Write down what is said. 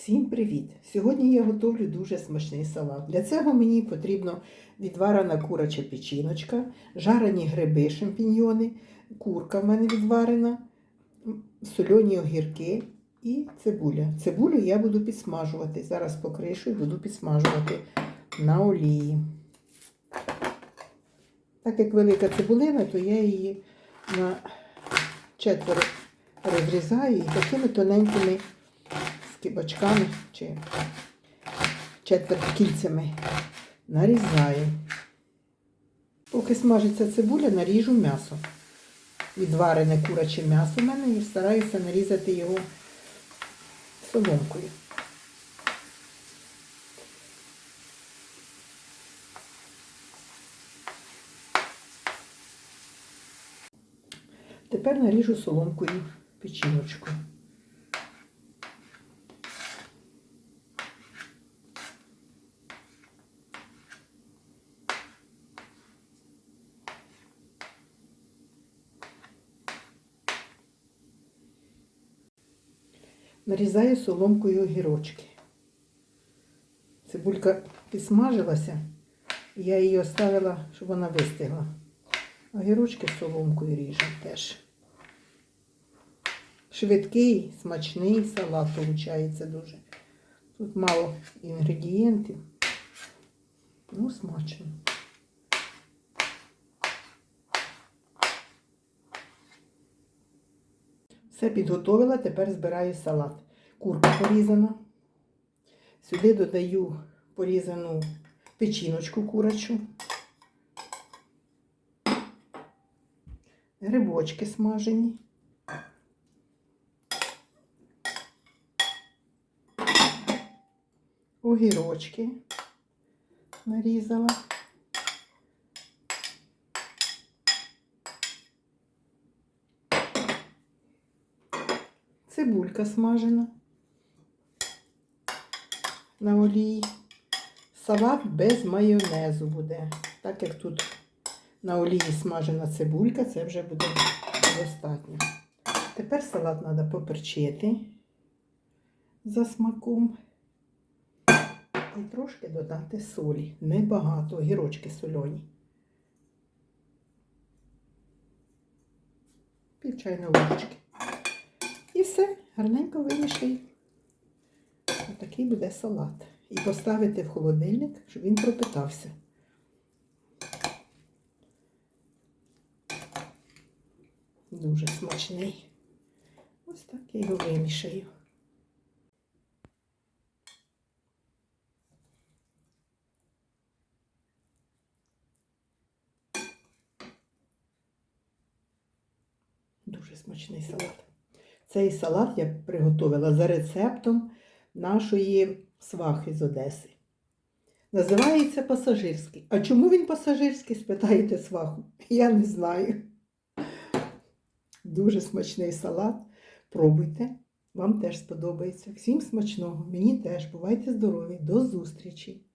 Всім привіт! Сьогодні я готовлю дуже смачний салат. Для цього мені потрібно відварена куряча печіночка, жарені гриби, шампіньйони, курка в мене відварена, сольоні огірки і цибуля. Цибулю я буду підсмажувати. Зараз покришу і буду підсмажувати на олії. Так як велика цибулина, то я її на четверо розрізаю і такими тоненькими скибочками чи четверть кільцями нарізаю. Поки смажиться цибуля, наріжу м'ясо. Відварене куряче м'ясо в мене і стараюся нарізати його соломкою. Тепер наріжу соломкою печіночку. Нарізаю соломкою огірочки. Цибулька підсмажилася, і я її оставила, щоб вона вистигла. Огірочки соломкою ріжемо теж. Швидкий, смачний салат виходить дуже. Тут мало інгредієнтів. Ну, смачно. Все підготовила, тепер збираю салат. Курка порізана. Сюди додаю порізану печіночку курячу. Грибочки смажені. Огірочки нарізала. Цибулька смажена на олії. Салат без майонезу буде. Так як тут на олії смажена цибулька, це вже буде достатньо. Тепер салат треба поперчити за смаком. І трошки додати солі. Небагато, огірочки сольоні. Пів чайної ложечки. Все, гарненько вимішаю. Отакий буде салат. І поставити в холодильник, щоб він пропитався. Дуже смачний. Ось так я його вимішаю. Дуже смачний салат. Цей салат я приготувала за рецептом нашої свахи з Одеси. Називається пасажирський. А чому він пасажирський? спитаєте сваху? Я не знаю. Дуже смачний салат. Пробуйте, вам теж сподобається. Всім смачного, мені теж. Бувайте здорові, до зустрічі!